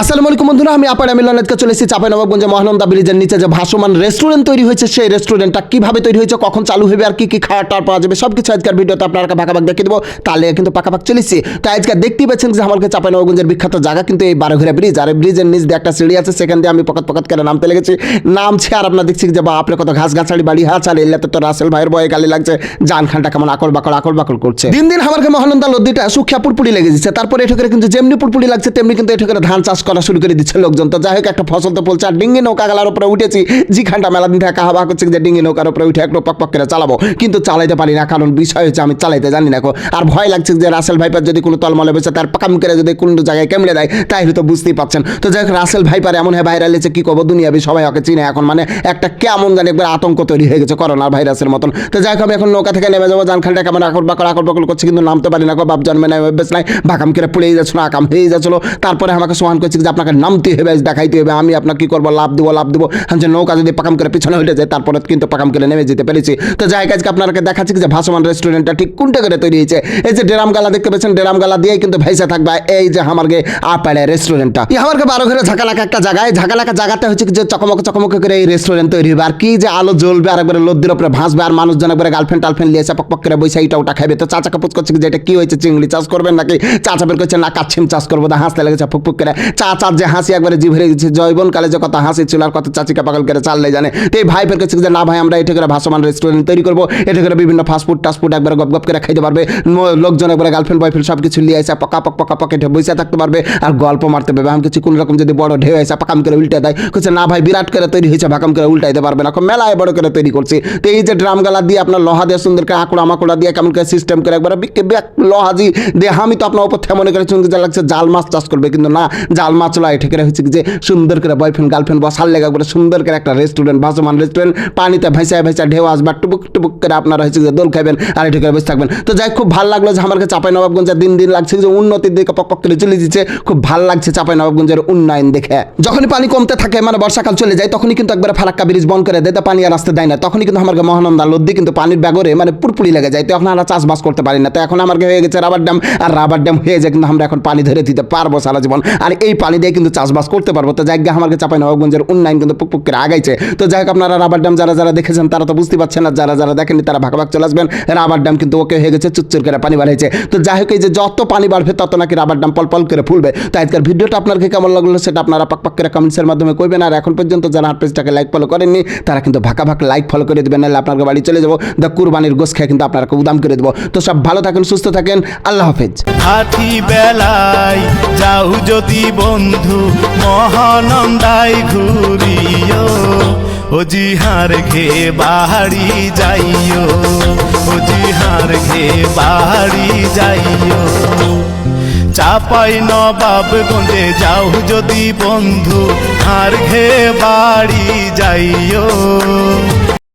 আসসালামু আলাইকুম বন্ধুরা, আমি আপার আমিল আজকে চলে এসেছি চাপাইনবাবগঞ্জে মহানন্দা ব্রিজের নিচে যে ভাসমান রেস্টুরেন্ট তৈরি হয়েছে, সেই রেস্টুরেন্টটা কীভাবে তৈরি হয়েছে, কখন চালু হবে আর কি কি খাওয়ার টাওয়ার পাওয়া যাবে সব কিছু আজকের ভিডিওতে আপনারা পাকাপাক দেখে দেবো। তাহলে কিন্তু পাকাপাক চলেছি তো আজকে দেখতেই পাচ্ছেন যে আমাকে চাপাইনবাবগঞ্জের বিখ্যাত জায়গা কিন্তু এই বারোঘেরা ব্রিজ। আর এই ব্রিজের নিচ দিয়ে একটা সিঁড়ি আছে, সেখান দিয়ে আমি পকাত পকাত করে নামতে লেগেছি। নামছে আর আপনার দেখছি যে বা আপনি কত ঘাস গাছাড়ি বাড়ি হা চালে এলাতে তো রাসেল ভাইয়ের বয়ে গালি লাগছে। জান খানটা কেমন আকল বাকল আকল বাকল করছে। দিন দিন আমাকে মহানন্দা লদ্দিটা সুখিয়া পুরপুরি লেগে দিচ্ছে তারপরে এঠো করে কিন্তু যেমনি পুরপুরি লাগছে, তেমনি কিন্তু এঠো করে ধান চাষ করা শুরু করে দিচ্ছে লোকজন। তো যাই হোক, একটা ফসল তো বলছে আর ডিঙ্গি নৌকা গালার উপরে উঠেছি। জিখানটা মেলা দিন থেকে কাহাবা করছে, যে ডিঙ্গি নৌকার উপরে উঠে একটু পক পক করে চালাবো। কিন্তু চালাইতে পারি না, কারণ বিষয় হচ্ছে আমি চালাইতে জানি না আর ভয় লাগছে যে রাসেল ভাইপার যদি কোনো তলমলে বসে তার পাকাম করে যদি কোনো জায়গায় কেমড়ে দেয় তাই হয়তো বুঝতেই পারছেন তো যাই হোক, রাসেল ভাইপার এমন হয় ভাইরাল হয়েছে, কি করব? দুনিয়াবি সবাই ওকে চিনে এখন। মানে একটা কেমন জানি একবার আতঙ্ক তৈরি হয়ে গেছে করোনার ভাইরাসের মতন। তো যাই হোক, আমি এখন নৌকা থেকে নেমে যাব, জানখানটা কেমন আকর বাকর আকর বাকর করছে, কিন্তু নামতে পারি না বাপ জন্মে নাই, অভ্যেস নাই, বাকাম করে পড়েই যাচ্ছিল আকাম হয়ে যাচ্ছিল। তারপরে আমাকে সোহান করছে যে আপনাকে নামতে হবে, দেখাইতে হবে, আমি আপনার কি করব, লাভ দেবো লাভ দেবো। যে নৌকা যদি পাকাম করে পিছনে হয়ে যায়, তারপরে কিন্তু পাকাম করে নেমে যেতে পেরেছি। তো যাই কাজকে আপনাকে দেখাচ্ছি যে ভাসমান রেস্টুরেন্টটা ঠিক কোনটা করে তৈরি হয়েছে। এই যে ডেরাম গালা দেখতে পাচ্ছেন, ডেরাম গালা দিয়েই কিন্তু ভেসে থাকবে এই যে আমার গে আপাড়ে রেস্টুরেন্টটা এই আমার গে বারো ঘরে ঝাঁকা ঝাঁকালাকা একটা জায়গায় ঝাঁকা ঝাঁকালাকা জায়গাতে হচ্ছে যে চকমক চকমক করে এই রেস্টুরেন্ট তৈরি হবে। আর কি যে আলো জ্বলবে, আর একবারে লদ্দির উপরে ভাসবে, আর মানুষজন একবারে গার্লফ্রেন্ড টালফ্রেন্ড পক পক করে বসে এটা ওটা খাবে তো চাচা কাপুজ করছে যে এটা কি হয়েছে, চিংড়ি চাষ করবেন নাকি? চাচা বের করছে, না, কাচ্ছিম চাষ করব হাসতে লেগেছে ফুক ফুক করে। চাচার যে হাসি একবারে জিভ গেছে জৈবন কালে যে কত হাসি ছিল আর কত চাচিকা পাগল করে চাললে জানে। তো এই ভাই বের করছে যে না ভাই, আমরা এটা করে ভাসমান রেস্টুরেন্ট তৈরি করব এটা করে বিভিন্ন ফাস্টফুড টাস্টফুড একবার গপ গপ করে খাইতে পারবে লোকজন একবারে গার্লফ্রেন্ড বয়ফ্রেন্ড সব কিছু নিয়ে আসে পকা পক পকা পকেটে বসে থাকতে পারবে আর গল্প মারতে পারবে। আমি কিছু কোন রকম যদি বড় ঢেউ আসে পাকাম করে উল্টে দেয় বলছে না ভাই, বিরাট করে তৈরি হয়েছে, ভাকাম করে উল্টাইতে পারবে না। মেলায় বড় করে তৈরি করছি। তো এই যে ড্রাম গালা দিয়ে আপনার লোহা দিয়ে সুন্দর করে আঁকুড়া মাকুড়া দিয়ে কেমন করে সিস্টেম করে একবার লোহাজি দিয়ে আমি তো আপনার উপর মনে করে শুনতে যা লাগছে জাল মাছ চাষ করবে, কিন্তু না জাল মাছ লাই ঠিক হচ্ছে কি যে সুন্দর করে বয়ফ্রেন্ড গার্লফ্রেন্ড বসার লেগে একবারে সুন্দর করে একটা রেস্টুরেন্ট ভাসমান রেস্টুরেন্ট পানিতে ভেসা ভেসা ঢেউ আসবে আর টুবুক টুবুক করে আপনারা হচ্ছে যে দোল খাবেন আর এটা করে বসে থাকবেন। তো যাই খুব ভালো লাগল যে আমাকে চাপাই নবাবগঞ্জের দিন দিন লাগছে, যে উন্নতির দিকে পক করে চলে দিচ্ছে খুব ভালো লাগছে চাপাই নবাবগঞ্জের উন্নয়ন দেখে। যখনই পানি কমতে থাকে মানে বর্ষাকাল চলে যায়, তখনই কিন্তু একবার ফারাক্কা ব্রিজ বন্ধ করে দেয় পানি আর আসতে দেয় না। তখনই কিন্তু আমার মহানন্দা লদ্দি কিন্তু পানির ব্যাগরে মানে পুরপুরি লেগে যায়, তো এখন আমরা চাষবাস করতে পারি না। তো এখন আমার হয়ে গেছে রাবার ড্যাম আর রাবার ড্যাম হয়ে যায় কিন্তু আমরা এখন পানি ধরে দিতে পারব সারা জীবন। আর এই পানি দিয়ে কিন্তু চাষবাস করতে পারব। তো জায়গা আমাকে চাপাই নবাবগঞ্জের উন্নয়ন কিন্তু পুক আগাইছে। তো যাই হোক, আপনারা রাবার ড্যাম যারা যারা দেখেছেন, তারা তো বুঝতে পারছেন না, যারা যারা দেখেনি তারা ভাগ চলে আসবেন। রাবার ড্যাম কিন্তু ওকে হয়ে গেছে চুচ্চুর করে পানি বাড়িয়েছে। তো যাই হোক, এই যে যত পানি বাড়বে, তত নাকি রাবার ড্যাম পল পল করে ফুলবে। তো আজকের ভিডিওটা আপনাকে কেমন লাগল সেটা আপনারা পাক পাক করে কমেন্টসের মাধ্যমে করবেন আর এখন পর্যন্ত যারা হাট পেজটাকে লাইক ফলো করেননি, তারা কিন্তু ভাকা ভাগ লাইক ফলো করে দেবেন, নাহলে আপনার বাড়ি চলে যাব। দ্য কুরবানির গোস খেয়ে কিন্তু আপনাকে উদাম করে দেবো। তো সব ভালো থাকেন, সুস্থ থাকেন, আল্লাহ হাফেজ। হাতি বেলায় যাও যদি বন্ধু, মহানন্দায় ঘুরিও, ও জিহার ঘে বাহারি যাইও, ও জিহার ঘে বাহারি যাইও। চাপাই নবাবগঞ্জে যাও যদি বন্ধু, হার ঘে বাড়ি যাইও।